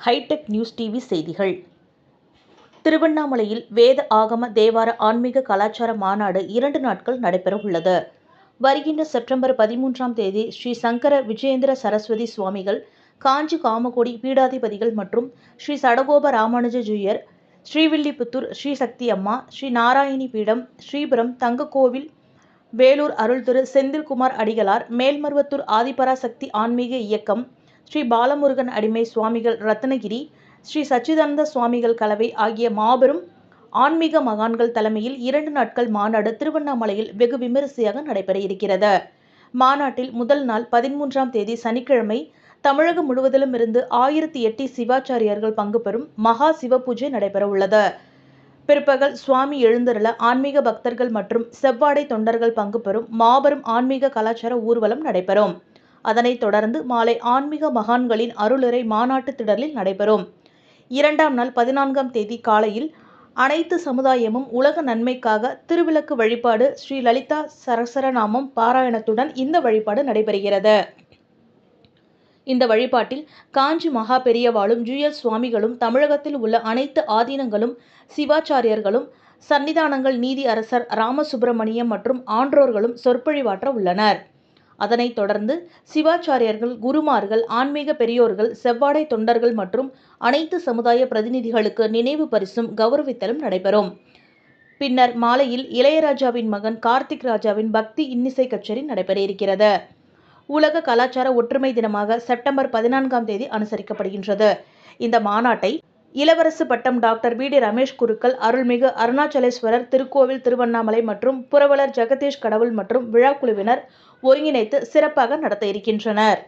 Hitech news TV செய்திகள். திருவண்ணாமலையில் வேத ஆகம தேவார ஆன்மீக கலாச்சார மாநாடு இரண்டு நாட்கள் நடைபெறவுள்ளது வருகின்ற செப்டம்பர் பதிமூன்றாம் தேதி ஸ்ரீ சங்கர விஜயேந்திர சரஸ்வதி சுவாமிகள் காஞ்சி காமகோடி பீடாதிபதிகள் மற்றும் ஸ்ரீ சடகோப ராமானுஜ ஜூயர் ஸ்ரீவில்லிபுத்தூர் ஸ்ரீ சக்தி அம்மா ஸ்ரீ நாராயணி பீடம் ஸ்ரீபுரம் தங்கக்கோவில் வேலூர் அருள் திரு செந்தில்குமார் அடிகளார் மேல்மருவத்தூர் ஆதிபராசக்தி ஆன்மீக இயக்கம் ஸ்ரீ பாலமுருகன் அடிமை சுவாமிகள் ரத்னகிரி ஸ்ரீ சச்சிதானந்த சுவாமிகள் கலவை ஆகிய மாபெரும் ஆன்மீக மகான்கள் தலைமையில் இரண்டு நாட்கள் மாநாடு திருவண்ணாமலையில் வெகு விமரிசையாக நடைபெற இருக்கிறது. மாநாட்டில் முதல் நாள் பதிமூன்றாம் தேதி சனிக்கிழமை தமிழகம் முழுவதிலும் இருந்து ஆயிரத்தி எட்டு சிவாச்சாரியர்கள் பங்கு பெறும் மகா சிவ பூஜை நடைபெற உள்ளது பிற்பகல் சுவாமி எழுந்தருள ஆன்மீக பக்தர்கள் மற்றும் செவ்வாடை தொண்டர்கள் பங்கு பெறும் மாபெரும் ஆன்மீக கலாச்சார ஊர்வலம் நடைபெறும். அதனைத் தொடர்ந்து மாலை ஆன்மீக மகான்களின் அருளுரை மாநாட்டு திடலில் நடைபெறும். இரண்டாம் நாள் பதினான்காம் தேதி காலையில் அனைத்து சமுதாயமும் உலக நன்மைக்காக திருவிளக்கு வழிபாடு ஸ்ரீ லலிதா சரசரநாமம் பாராயணத்துடன் இந்த வழிபாடு நடைபெறுகிறது. இந்த வழிபாட்டில் காஞ்சி மகா பெரியவாளும் ஜூயல் சுவாமிகளும் தமிழகத்தில் உள்ள அனைத்து ஆதீனங்களும் சிவாச்சாரியர்களும் சன்னிதானங்கள் நீதி அரசர் ராமசுப்பிரமணியம் மற்றும் ஆன்றோர்களும் சொற்பொழிவாற்ற உள்ளனர். அதனைத் தொடர்ந்து சிவாச்சாரியர்கள் குருமார்கள் ஆன்மீக பெரியோர்கள் செவ்வாடை தொண்டர்கள் மற்றும் அனைத்து சமுதாய பிரதிநிதிகளுக்கு நினைவு பரிசும் கௌரவித்தலும் நடைபெறும். பின்னர் மாலையில் இளையராஜாவின் மகன் கார்த்திக் ராஜாவின் பக்தி இன்னிசை கச்சேரி நடைபெற இருக்கிறது. உலக கலாச்சார ஒற்றுமை தினமாக செப்டம்பர் பதினான்காம் தேதி அனுசரிக்கப்படுகின்றது. இந்த மாநாட்டை இளவரசு பட்டம் டாக்டர் பி டி ரமேஷ் குருக்கள் அருள்மிகு அருணாச்சலேஸ்வரர் திருக்கோவில் திருவண்ணாமலை மற்றும் புரவலர் ஜெகதீஷ் கடவுள் மற்றும் விழாக்குழுவினர் ஒருங்கிணைத்து சிறப்பாக நடத்த இருக்கின்றனர்.